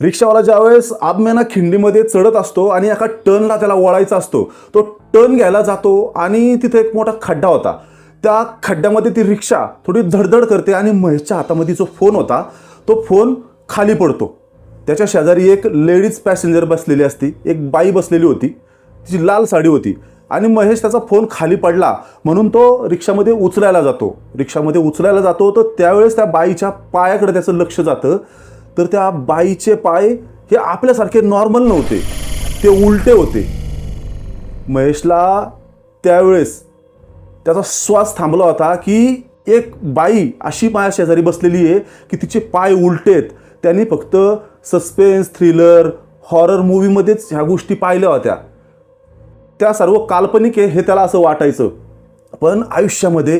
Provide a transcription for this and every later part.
रिक्षावाला ज्यावेळेस आदम्याना खिंडीमध्ये चढत असतो आणि एका टर्नला त्याला वळायचा असतो तो टर्न घ्यायला जातो आणि तिथे एक मोठा खड्डा होता. त्या खड्ड्यामध्ये ती रिक्षा थोडी धडधड करते आणि महेशच्या हातामध्ये जो फोन होता तो फोन खाली पडतो. त्याच्या शेजारी एक लेडीज पॅसेंजर बसलेली असती एक बाई बसलेली होती तिची लाल साडी होती आणि महेश त्याचा फोन खाली पडला म्हणून तो रिक्षामध्ये उचलायला जातो. रिक्षामध्ये उचलायला जातो तर त्यावेळेस त्या बाईच्या पायाकडे त्याचं लक्ष जातं तर त्या बाईचे पाय हे आपल्यासारखे नॉर्मल नव्हते. ते उलटे होते. महेशला त्यावेळेस त्याचा श्वास थांबला होता की एक बाई अशी माया शेजारी बसलेली आहे की तिचे पाय उलटे आहेत. त्यांनी फक्त सस्पेन्स थ्रिलर हॉरर मूवीमध्येच ह्या गोष्टी पाहिल्या होत्या. त्या सर्व काल्पनिक आहे हे त्याला असं वाटायचं. पण आयुष्यामध्ये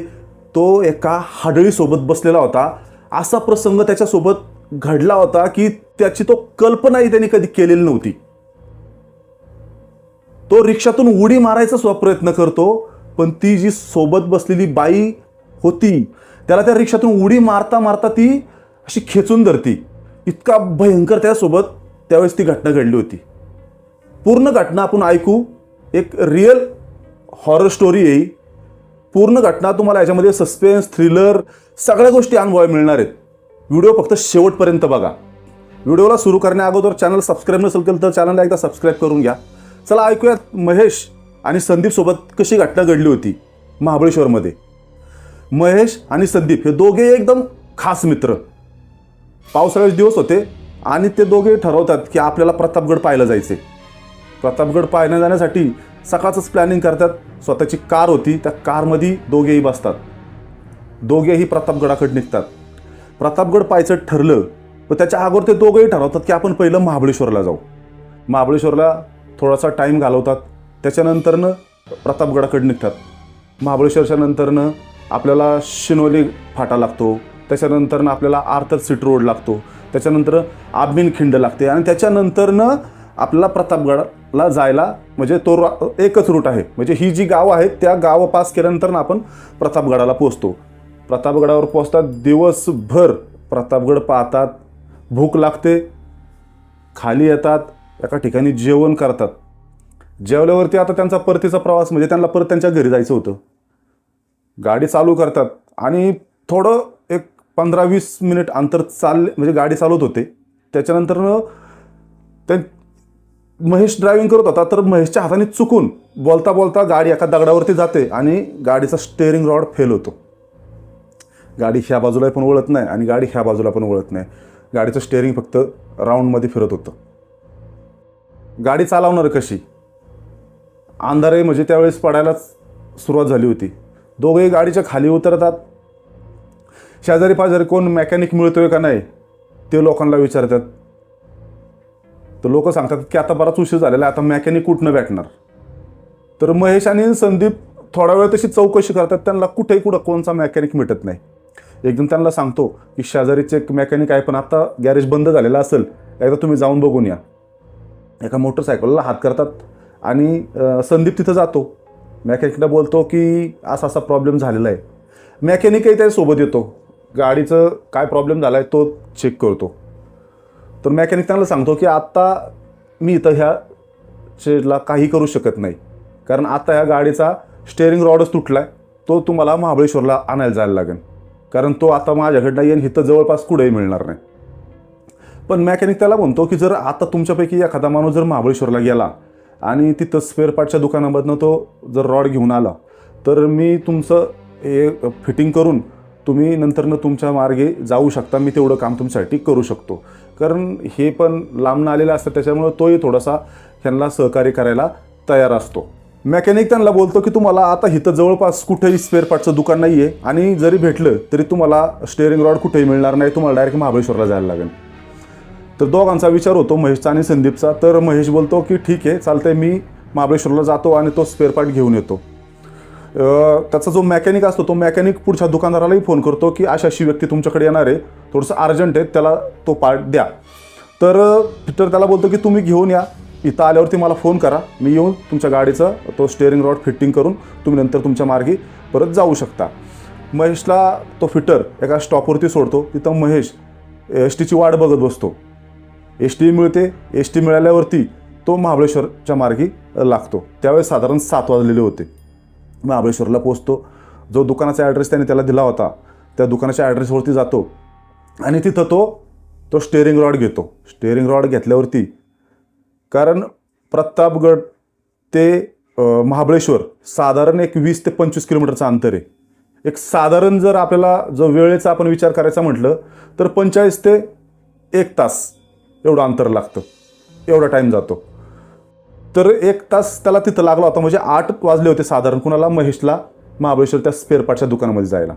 तो एका हाडळीसोबत बसलेला होता. असा प्रसंग त्याच्यासोबत घडला होता की त्याची तो कल्पनाही त्यांनी कधी केलेली नव्हती. तो रिक्षातून उडी मारायचा सुद्धा प्रयत्न करतो पण ती जी सोबत बसलेली बाई होती त्याला त्या रिक्षातून उडी मारता मारता ती अशी खेचून धरती. इतका भयंकर त्यासोबत त्यावेळेस ती घटना घडली होती. पूर्ण घटना आपण ऐकू एक रिअल हॉरर स्टोरी येईल. पूर्ण घटना तुम्हाला याच्यामध्ये सस्पेन्स थ्रिलर सगळ्या गोष्टी अनुभवायला मिळणार आहेत. व्हिडिओ फक्त शेवटपर्यंत बघा. व्हिडिओला सुरू करण्याअगोदर चॅनल सबस्क्राईब नसेल केलं तर चॅनलला एकदा सबस्क्राईब करून घ्या. चला ऐकूयात महेश आणि संदीपसोबत कशी घटना घडली होती महाबळेश्वरमध्ये. महेश आणि संदीप हे दोघे एकदम खास मित्र. पावसाळ्याचे दिवस होते आणि ते दोघे ठरवतात की आपल्याला प्रतापगड पाहायला जायचे. प्रतापगड पाहण्या जाण्यासाठी सकाळचंच प्लॅनिंग करतात. स्वतःची कार होती त्या कारमध्ये दोघेही बसतात. दोघेही प्रतापगडाकडे निघतात. प्रतापगड पाहायचं ठरलं पण त्याच्या अगोदर ते दोघंही ठरवतात की आपण पहिलं महाबळेश्वरला जाऊ. महाबळेश्वरला थोडासा टाईम घालवतात. त्याच्यानंतरनं प्रतापगडाकडे निघतात. महाबळेश्वरच्या नंतरनं आपल्याला शिनोली फाटा लागतो. त्याच्यानंतरनं आपल्याला आर्थर सिटी रोड लागतो. त्याच्यानंतर आबिन खिंड लागते. आणि त्याच्यानंतरनं आपल्याला प्रतापगडाला जायला म्हणजे तो एकच रूट आहे. म्हणजे ही जी गावं आहेत त्या गावं पास केल्यानंतर आपण प्रतापगडाला पोचतो प्रतापगडावर पोचतात दिवसभर प्रतापगड पाहतात. भूक लागते. खाली येतात. एका ठिकाणी जेवण करतात. जेवल्यावरती आता त्यांचा परतीचा प्रवास म्हणजे त्यांना परत त्यांच्या घरी जायचं होतं. गाडी चालू करतात. आणि थोडं एक पंधरा वीस मिनिट अंतर चालले म्हणजे गाडी चालवत होते. त्याच्यानंतर ते महेश ड्रायव्हिंग करत होता. तर महेशच्या हाताने चुकून बोलता बोलता गाडी एका दगडावरती जाते आणि गाडीचा स्टेअरिंग रॉड फेल होतो. गाडी ह्या बाजूला पण वळत नाही आणि गाडी ह्या बाजूला पण वळत नाही. गाडीचं स्टेअरिंग फक्त राऊंडमध्ये फिरत होतं. गाडी चालवणार कशी? अंधारे म्हणजे त्यावेळेस पडायलाच सुरुवात झाली होती. दोघेही गाडीच्या खाली उतरतात. शेजारी पाजारी कोण मेकॅनिक मिळतोय का नाही ते लोकांना विचारतात. तर लोक सांगतात की आता बराच उशीर झालेला आहे आता मेकॅनिक कुठनं भेटणार? तर महेश आणि संदीप थोडा वेळ तशी चौकशी करतात त्यांना कुठेही कुठं कोणचा मेकॅनिक मिळत नाही. एकदम त्यांना सांगतो की शेजारीचे एक मेकॅनिक आहे पण आता गॅरेज बंद झालेला असेल एकदा तुम्ही जाऊन बघून या. एका मोटरसायकलला हात करतात आणि संदीप तिथं जातो. मेकॅनिकला बोलतो की असा असा प्रॉब्लेम झालेला आहे. मेकॅनिकही त्याच्यासोबत येतो. गाडीचं काय प्रॉब्लेम झाला आहे तो चेक करतो. तर मेकॅनिक त्यांना सांगतो की आत्ता मी इथं ह्या शेडला काही करू शकत नाही. कारण आता ह्या गाडीचा स्टेअरिंग रॉडच तुटला आहे तो तुम्हाला महाबळेश्वरला आणायला जायला लागेल. कारण तो आता माझ्याकडनं येईन हिथं जवळपास कुठेही मिळणार नाही. पण मॅकॅनिक त्याला म्हणतो की जर आता तुमच्यापैकी एखादा माणूस जर महाबळेश्वरला गेला आणि तिथं स्पेअर पार्टच्या दुकानामधनं तो जर रॉड घेऊन आला तर मी तुमचं हे फिटिंग करून तुम्ही नंतरनं तुमच्या मार्गे जाऊ शकता. मी तेवढं काम तुमच्यासाठी करू शकतो. कारण हे पण लांबनं आलेलं असतं त्याच्यामुळं तोही थोडासा ह्यांना सहकार्य करायला तयार असतो. मेकॅनिक त्यांना बोलतो की तुम्हाला आता इथं जवळपास कुठेही स्पेअर पार्टचं दुकान नाही आहे आणि जरी भेटलं तरी तुम्हाला स्टेअरिंग रॉड कुठेही मिळणार नाही तुम्हाला डायरेक्ट महाबळेश्वरला जायला लागेल. तर दोघांचा विचार होतो महेशचा आणि संदीपचा. तर महेश बोलतो की ठीक आहे चालतंय मी महाबळेश्वरला जातो आणि तो स्पेअर पार्ट घेऊन येतो. त्याचा जो मेकॅनिक असतो तो मेकॅनिक पुढच्या दुकानदारालाही फोन करतो की अशी अशी व्यक्ती तुमच्याकडे येणार आहे थोडंसं अर्जंट आहे त्याला तो पार्ट द्या. तर फिटर त्याला बोलतो की तुम्ही घेऊन या. इथं आल्यावरती मला फोन करा. मी येऊन तुमच्या गाडीचं तो स्टेअरिंग रॉड फिटिंग करून तुम्ही नंतर तुमच्या मार्गी परत जाऊ शकता. महेशला तो फिटर एका स्टॉपवरती सोडतो. तिथं महेश एस टीची वाट बघत बसतो. एस टी मिळते एस टी मिळाल्यावरती तो महाबळेश्वरच्या मार्गी लागतो. त्यावेळेस साधारण सात वाजलेले होते. महाबळेश्वरला पोचतो जो दुकानाचा ॲड्रेस त्याने त्याला दिला होता त्या दुकानाच्या ॲड्रेसवरती जातो आणि तिथं तो तो स्टेअरिंग रॉड घेतो. स्टेअरिंग रॉड घेतल्यावरती कारण प्रतापगड ते महाबळेश्वर साधारण एक वीस ते पंचवीस किलोमीटरचं अंतर आहे. एक साधारण जर आपल्याला जो वेळेचा आपण विचार करायचा म्हटलं तर पंचेचाळीस ते एक तास एवढं अंतर लागतं. एवढा टाईम जातो. तर एक तास त्याला तिथं लागला होता म्हणजे आठ वाजले होते साधारण कुणाला? महेशला महाबळेश्वर त्या स्पेअरपार्टच्या दुकानामध्ये जायला.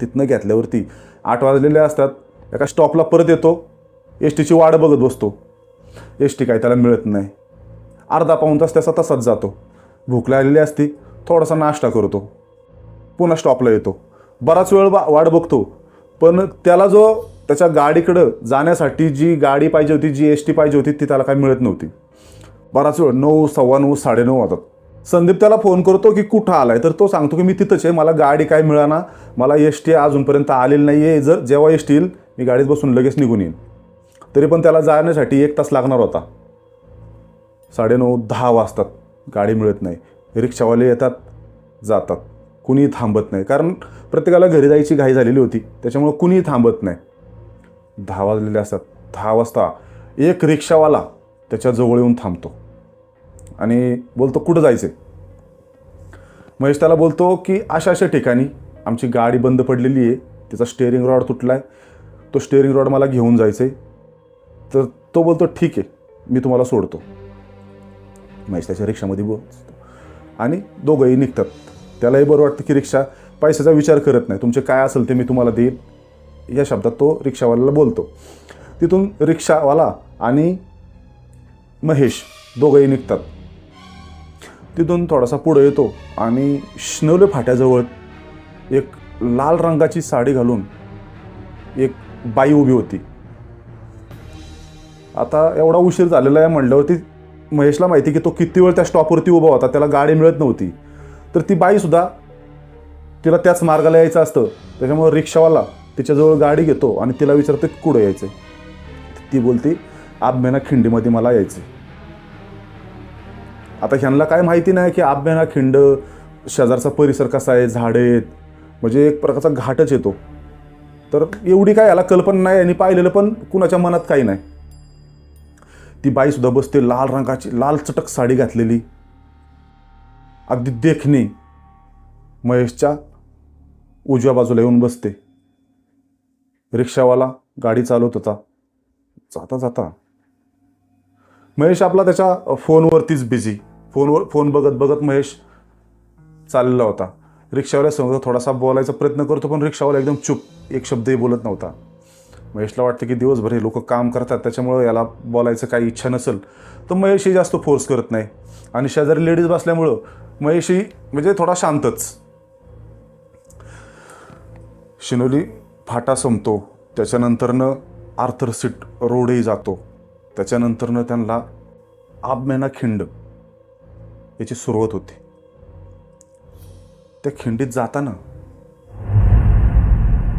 तिथनं घेतल्यावरती आठ वाजलेले असतात एका स्टॉपला परत येतो एस टीची वाट बघत बसतो. एस टी काय त्याला मिळत नाही. अर्धा पाऊण तास त्याचा तसाच जातो. भूक लागलेली असती थोडासा नाश्ता करतो. पुन्हा स्टॉपला येतो. बराच वेळ वा वाट बघतो. पण त्याला जो त्याच्या गाडीकडं जाण्यासाठी जी गाडी पाहिजे होती जी एस टी पाहिजे होती ती त्याला काही मिळत नव्हती. बराच वेळ नऊ सव्वा नऊ साडेनऊ वाजतात. संदीप त्याला फोन करतो की कुठं आलाय? तर तो सांगतो की मी तिथंच आहे मला गाडी काय मिळाना मला एस टी अजूनपर्यंत आलेली नाही आहे जर जेव्हा एस टी येईल मी गाडीत बसून लगेच निघून येईन. तरी पण त्याला जाण्यासाठी एक तास लागणार होता. साडेनऊ दहा वाजतात. गाडी मिळत नाही. रिक्षावाले येतात जातात. कुणीही थांबत नाही. कारण प्रत्येकाला घरी जायची घाई झालेली होती. त्याच्यामुळं कुणीही थांबत नाही. दहा वाजलेले असतात. दहा वाजता एक रिक्षावाला त्याच्याजवळ येऊन थांबतो. आणि बोलतो कुठं जायचं महेश त्याला बोलतो की अशा अशा ठिकाणी आमची गाडी बंद पडलेली आहे. तिचा स्टेअरिंग रॉड तुटला आहे तो स्टेअरिंग रॉड मला घेऊन जायचं आहे तर तो बोलतो ठीक आहे मी तुम्हाला सोडतो. महेश त्याच्या रिक्षामध्ये बसतो आणि दोघंही निघतात. त्यालाही बरं वाटतं की रिक्षा पैशाचा विचार करत नाही. तुमचे काय असेल ते मी तुम्हाला देईन. या शब्दात तो रिक्षावाल्याला बोलतो. तिथून रिक्षावाला आणि महेश दोघंही निघतात. तिथून थोडासा पुढं येतो आणि शिनवले फाट्याजवळ एक लाल रंगाची साडी घालून एक बाई उभी होती. आता एवढा उशीर झालेला आहे म्हणल्यावरती महेशला माहिती की तो किती वेळ त्या स्टॉपवरती उभा होता त्याला गाडी मिळत नव्हती. तर ती बाईसुद्धा तिला त्याच मार्गाला यायचं असतं. त्याच्यामुळे रिक्षावाला तिच्याजवळ गाडी घेतो आणि तिला विचारतो की कुठं यायचं ती बोलते आब्याना खिंडीमध्ये मला यायचं आता ह्यांना काय माहिती नाही की आब्याना खिंड शेजारचा परिसर कसा आहे झाडे आहेत म्हणजे एक प्रकारचा घाटच येतो. तर एवढी काय याला कल्पना नाही आणि पाहिलेलं पण कुणाच्या मनात काही नाही. ती बाई सुद्धा बसते लाल रंगाची लाल चटक साडी घातलेली. अगदी देखणी महेशच्या उजव्या बाजूला येऊन बसते. रिक्षावाला गाडी चालवत होता. जाता जाता. महेश आपला त्याच्या फोनवरतीच बिझी फोनवर फोन बघत बघत महेश चाललेला होता. रिक्षावाल्यासमोर थोडासा बोलायचा प्रयत्न करतो पण रिक्षावाला एकदम चुप एक शब्दही बोलत नव्हता. महेशला वाटतं की दिवसभर हे लोक काम करतात त्याच्यामुळं याला बोलायचं काही इच्छा नसेल. तर महेशही जास्त फोर्स करत नाही. आणि शेजारी लेडीज बसल्यामुळं महेशही म्हणजे थोडा शांतच. शिनोली फाटा संपतो. त्याच्यानंतरनं आर्थर सीट रोडही जातो. त्याच्यानंतरनं त्यांना आबमेना खिंड याची सुरुवात होती. त्या खिंडीत जाताना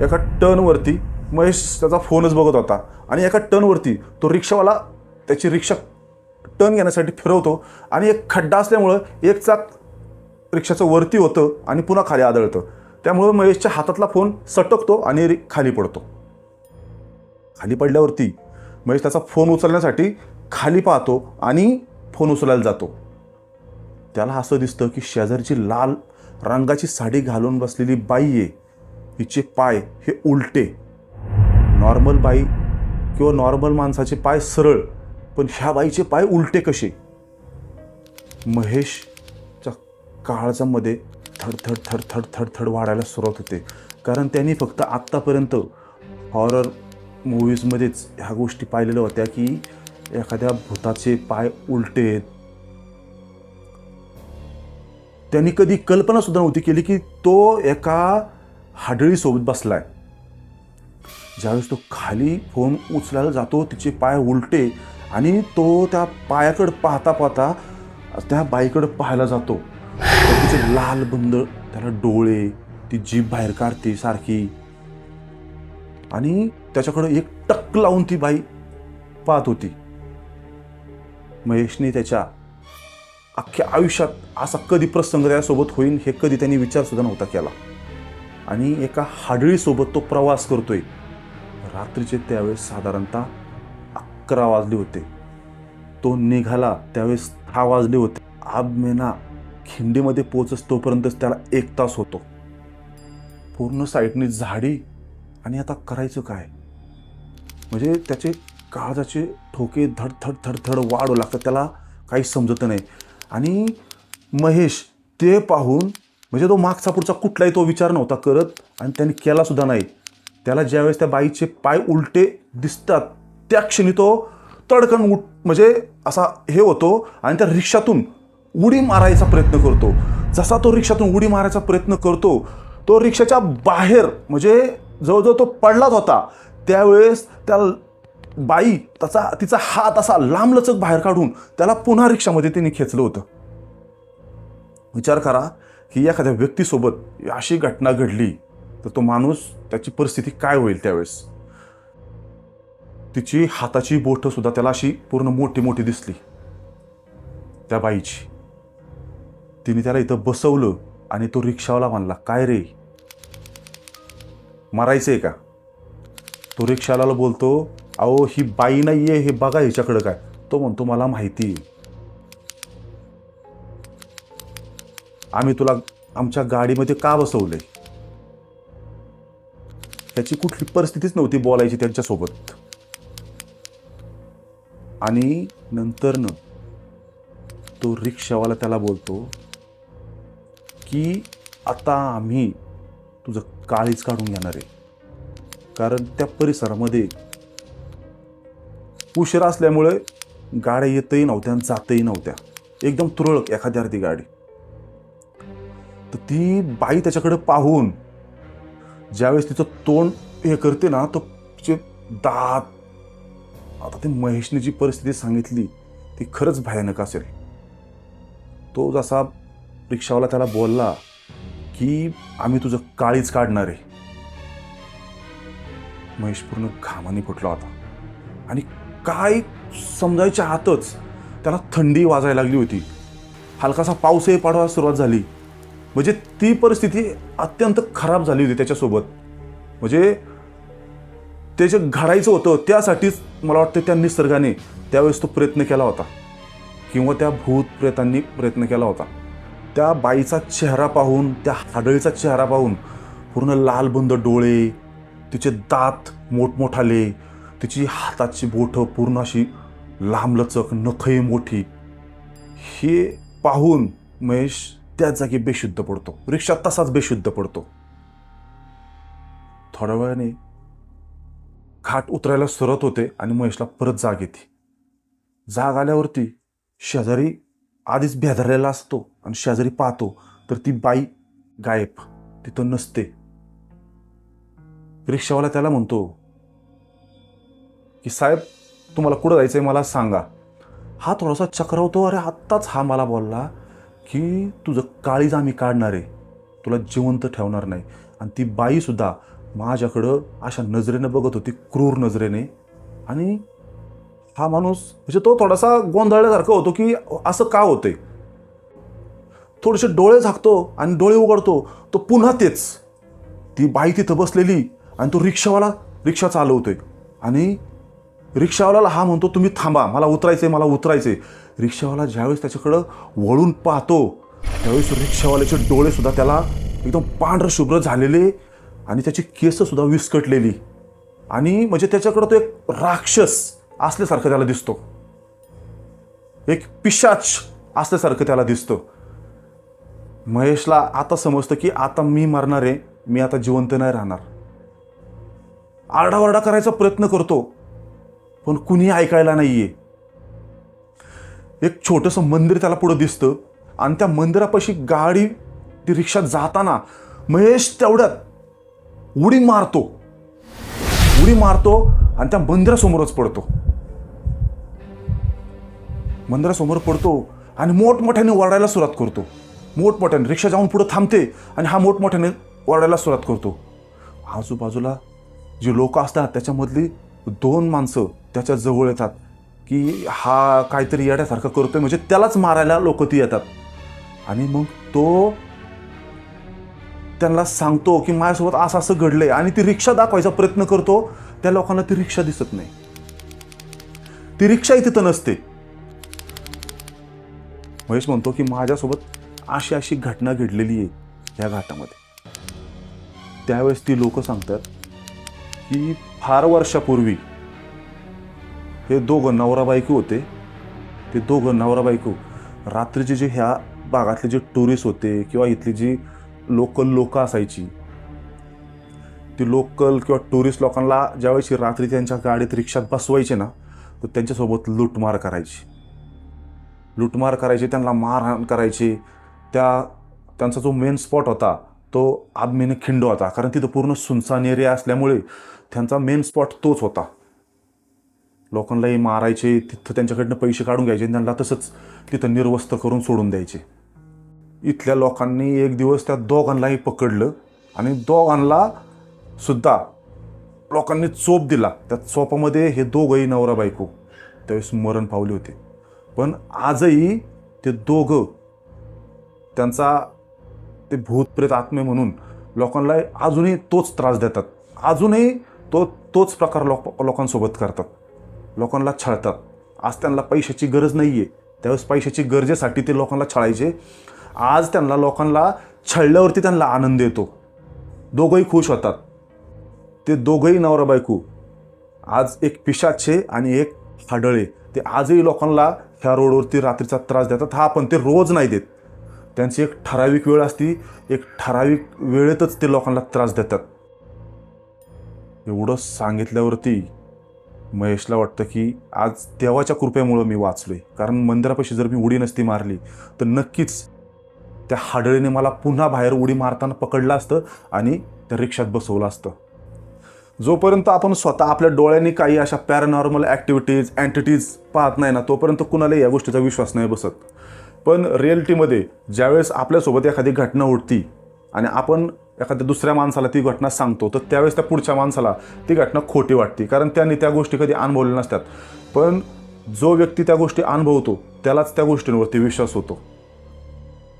एका टर्नवरती महेश त्याचा फोनच बघत होता. आणि एका टर्नवरती तो रिक्षावाला त्याची रिक्षा टर्न घेण्यासाठी फिरवतो आणि एक खड्डा असल्यामुळं एक चाक रिक्षाचं वरती होतं आणि पुन्हा खाली आदळतं. त्यामुळं महेशच्या हातातला फोन सटकतो आणि खाली पडतो. खाली पडल्यावरती महेश त्याचा फोन उचलण्यासाठी खाली पाहतो आणि फोन उचलायला जातो. त्याला असं दिसतं की शेजारची लाल रंगाची साडी घालून बसलेली बाई आहे. हिचे पाय हे उलटे. नॉर्मल बाई किंवा नॉर्मल माणसाचे पाय सरळ पण ह्या बाईचे पाय उलटे कसे? महेशच्या काळजामध्ये थडथड थडथड थड वाढायला सुरुवात होते. कारण त्यांनी फक्त आत्तापर्यंत हॉरर मूवीजमध्येच ह्या गोष्टी पाहिलेल्या होत्या की एखाद्या भूताचे पाय उलटे आहेत. त्यांनी कधी कल्पनासुद्धा नव्हती केली की तो एका हाडळीसोबत बसलाय. ज्यावेळेस तो खाली फोन उचलायला जातो तिचे पाय उलटे आणि तो त्या पायाकडं पाहता पाहता त्या बाईकडं पाहायला जातो. तिचे लाल बंद त्याला डोळे ती जीभ बाहेर काढते सारखी. आणि त्याच्याकडं एक टक लावून ती बाई पाहत होती. महेशने त्याच्या अख्ख्या आयुष्यात असा कधी प्रसंग त्यासोबत होईल हे कधी त्यांनी विचारसुद्धा नव्हता केला. आणि एका हाडळीसोबत तो प्रवास करतोय. रात्रीचे त्यावेळेस साधारणतः अकरा वाजले होते. तो निघाला त्यावेळेस दहा वाजले होते. आब मेना खिंडीमध्ये पोचस तोपर्यंतच त्याला एक तास होतो. पूर्ण साईडने झाडी आणि आता करायचं काय? म्हणजे त्याचे काळजाचे ठोके धड धड धड धड वाढू लागतात त्याला काही समजत नाही. आणि महेश ते पाहून म्हणजे तो मागचा पुढचा कुठलाही तो विचार नव्हता करत आणि त्याने केला सुद्धा नाही. त्याला ज्यावेळेस त्या बाईचे पाय उलटे दिसतात त्या क्षणी तो तडकन उठ म्हणजे असा हे होतो आणि त्या रिक्षातून उडी मारायचा प्रयत्न करतो. जसा तो रिक्षातून उडी मारायचा प्रयत्न करतो तो रिक्षाच्या बाहेर म्हणजे जवळजवळ तो पडलाच होता. त्यावेळेस त्या बाई त्याचा तिचा हात असा लांबलचक बाहेर काढून त्याला पुन्हा रिक्षामध्ये तिने खेचलं होतं. विचार करा की एखाद्या व्यक्तीसोबत अशी घटना घडली तर तो माणूस त्याची परिस्थिती काय होईल त्यावेळेस? तिची हाताची बोटं सुद्धा त्याला अशी पूर्ण मोठी मोठी दिसली. त्या बाईची. तिने त्याला इथं बसवलं आणि तो रिक्षावाला म्हणला काय रे? मारायचंय का? तो रिक्षावाला बोलतो अहो ही बाई नाहीये हे बघा हिच्याकडं काय. तो म्हणतो मला माहिती आहे. आम्ही तुला आमच्या गाडीमध्ये का बसवलंय? त्याची कुठली परिस्थितीच नव्हती बोलायची त्यांच्यासोबत. आणि नंतरनं तो रिक्षावाला त्याला बोलतो की आता आम्ही तुझं काळीच काढून घेणार आहे. कारण त्या परिसरामध्ये उशिरा असल्यामुळे गाड्या येतही नव्हत्या आणि जातही नव्हत्या. एकदम तुरळक एखाद्या अर्धी गाडी. तर ती बाई त्याच्याकडे पाहून ज्यावेळेस तिचं तोंड हे करते ना तो तिचे दात. आता ते महेशने जी परिस्थिती सांगितली ती खरंच भयानक असेल. तो जसा रिक्षावाला त्याला बोलला की आम्ही तुझं काळीच काढणार आहे. महेश पूर्ण घामाने फुटला होता. आणि काय समजायच्या आतच त्याला थंडी वाजायला लागली होती. हलकासा पाऊसही पाडवायला सुरुवात झाली. म्हणजे ती परिस्थिती अत्यंत खराब झाली होती त्याच्यासोबत. म्हणजे ते जे घडायचं होतं त्यासाठीच मला वाटतं त्या निसर्गाने त्यावेळेस तो प्रयत्न केला होता. किंवा त्या भूत प्रेतांनी प्रयत्न केला होता. त्या बाईचा चेहरा पाहून त्या हाडळीचा चेहरा पाहून पूर्ण लालबंद डोळे तिचे दात मोठमोठाले तिची हाताची बोटं पूर्ण अशी लांबलचक नखही मोठी हे पाहून महेश त्याच जागी बेशुद्ध पडतो. रिक्षात तसाच बेशुद्ध पडतो. थोड्या वेळाने घाट उतरायला सुरत होते आणि महेशला परत जाग येते. जाग आल्यावरती शेजारी आधीच भेदरलेला असतो आणि शेजारी पाहतो तर ती बाई गायब तिथं नसते. रिक्षावाला त्याला म्हणतो की साहेब तुम्हाला कुठं जायचंय मला सांगा. हा थोडासा चक्रावतो अरे आत्ताच हा मला बोलला. की तुझं काळीज आम्ही काढणार आहे. तुला जिवंत ठेवणार नाही. आणि ती बाईसुद्धा माझ्याकडं अशा नजरेने बघत होती क्रूर नजरेने. आणि हा माणूस म्हणजे तो थोडासा गोंधळल्यासारखा होतो की असं का होतंय? थोडेसे डोळे झाकतो आणि डोळे उघडतो. तो पुन्हा तेच. ती बाई तिथं बसलेली आणि तो रिक्षावाला रिक्षा चालवतोय. आणि रिक्षावाल्याला हा म्हणतो तुम्ही थांबा मला उतरायचंय मला उतरायचंय. रिक्षावाला ज्यावेळेस त्याच्याकडं वळून पाहतो त्यावेळेस रिक्षावाल्याचे डोळेसुद्धा त्याला एकदम पांढरं शुभ्र झालेले आणि त्याची केस सुद्धा विस्कटलेली. आणि म्हणजे त्याच्याकडं तो एक राक्षस असल्यासारखं त्याला दिसतो. एक पिशाच असल्यासारखं त्याला दिसतं. महेशला आता समजतं की आता मी मरणार आहे मी आता जिवंत नाही राहणार. आरडाओरडा करायचा प्रयत्न करतो पण कुणी ऐकायला नाही आहे एक छोटंसं मंदिर त्याला पुढं दिसतं. आणि त्या मंदिरापाशी गाडी ती रिक्षा जाताना महेश तेवढ्यात उडी मारतो. उडी मारतो आणि त्या मंदिरासमोरच पडतो. मंदिरासमोर पडतो आणि मोठमोठ्याने ओरडायला सुरुवात करतो. मोठमोठ्याने रिक्षा जाऊन पुढं थांबते आणि हा मोठमोठ्याने ओरडायला सुरुवात करतो. आजूबाजूला जी लोक असतात त्याच्यामधली दोन माणसं त्याच्याजवळ येतात. की हा काहीतरी येड्यासारखं करतोय म्हणजे त्यालाच मारायला लोक ती येतात. आणि मग तो त्यांना सांगतो की माझ्यासोबत असं असं घडलंय आणि ती रिक्षा दाखवायचा प्रयत्न करतो त्या लोकांना ती रिक्षा दिसत नाही. ती रिक्षाही तिथं नसते. महेश म्हणतो की माझ्यासोबत अशी अशी घटना घडलेली आहे या घाटामध्ये. त्यावेळेस ती लोक सांगतात की फार वर्षापूर्वी हे दोघं नवरा बायको होते. ते दोघं नवरा बायको रात्रीचे जे ह्या भागातले जे टुरिस्ट होते किंवा इथली जी लोकल लोक असायची ती लोकल किंवा टुरिस्ट लोकांना ज्यावेळेस रात्री त्यांच्या गाडीत रिक्षात बसवायचे ना तर त्यांच्यासोबत लूटमार करायची. लूटमार करायची त्यांना मारहाण करायची. त्या त्यांचा जो मेन स्पॉट होता तो आदमीने खिंड होता. कारण तिथं पूर्ण सुनसान एरिया असल्यामुळे त्यांचा मेन स्पॉट तोच होता. लोकांनाही मारायचे तिथं त्यांच्याकडनं पैसे काढून घ्यायचे त्यांना तसंच तिथं निर्वस्त करून सोडून द्यायचे. इथल्या लोकांनी एक दिवस त्या दोघांनाही पकडलं आणि दोघांना सुद्धा लोकांनी चोप दिला. त्या चोपामध्ये हे दोघंही नवरा बायको त्यावेळेस मरण पावले होते. पण आजही ते दोघं त्यांचा ते भूतप्रेत आत्मे म्हणून लोकांना अजूनही तोच त्रास देतात. अजूनही तो तोच प्रकार लोक लोकांसोबत करतात. लोकांना छळतात. आज त्यांना पैशाची गरज नाही आहे त्यावेळेस पैशाची गरजेसाठी ते लोकांना छळायचे. आज त्यांना लोकांना छळल्यावरती त्यांना आनंद येतो. दोघंही खुश होतात. ते दोघंही नवरा बायको. आज एक पिशाचे आणि एक हाडळे. ते आजही लोकांना ह्या रोडवरती रात्रीचा त्रास देतात. हा पण ते रोज नाही देत. त्यांची एक ठराविक वेळ असती. एक ठराविक वेळेतच ते लोकांना त्रास देतात. एवढं सांगितल्यावरती महेशला वाटतं की आज देवाच्या कृपेमुळं मी वाचलो आहे कारण मंदिरापाशी जर मी उडी नसती मारली तर नक्कीच त्या हाडळीने मला पुन्हा बाहेर उडी मारताना पकडलं असतं आणि त्या रिक्षात बसवलं असतं. जोपर्यंत आपण स्वतः आपल्या डोळ्यांनी काही अशा पॅरानॉर्मल ॲक्टिव्हिटीज अँटिटीज पाहत नाही ना तोपर्यंत कुणालाही या गोष्टीचा विश्वास नाही बसत. पण रिअलिटीमध्ये ज्यावेळेस आपल्यासोबत एखादी घटना उठती आणि आपण एखाद्या दुसऱ्या माणसाला ती घटना सांगतो तर त्यावेळेस त्या पुढच्या माणसाला ती घटना खोटी वाटते कारण त्यांनी त्या गोष्टी कधी अनुभवल्या नसतात. पण जो व्यक्ती त्या गोष्टी अनुभवतो त्यालाच त्या गोष्टींवरती विश्वास होतो.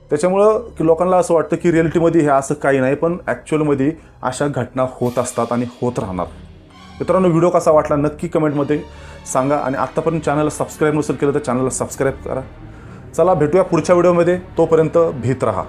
त्याच्यामुळं की लोकांना असं वाटतं की रिॲलिटीमध्ये हे असं काही नाही पण ॲक्च्युअलमध्ये अशा घटना होत असतात आणि होत राहणार. मित्रांनो व्हिडिओ कसा वाटला नक्की कमेंटमध्ये सांगा आणि आत्तापर्यंत चॅनलला सबस्क्राईब नसेल केलं तर चॅनलला सबस्क्राईब करा. चला भेटूया पुढच्या व्हिडिओमध्ये. तोपर्यंत भीत राहा.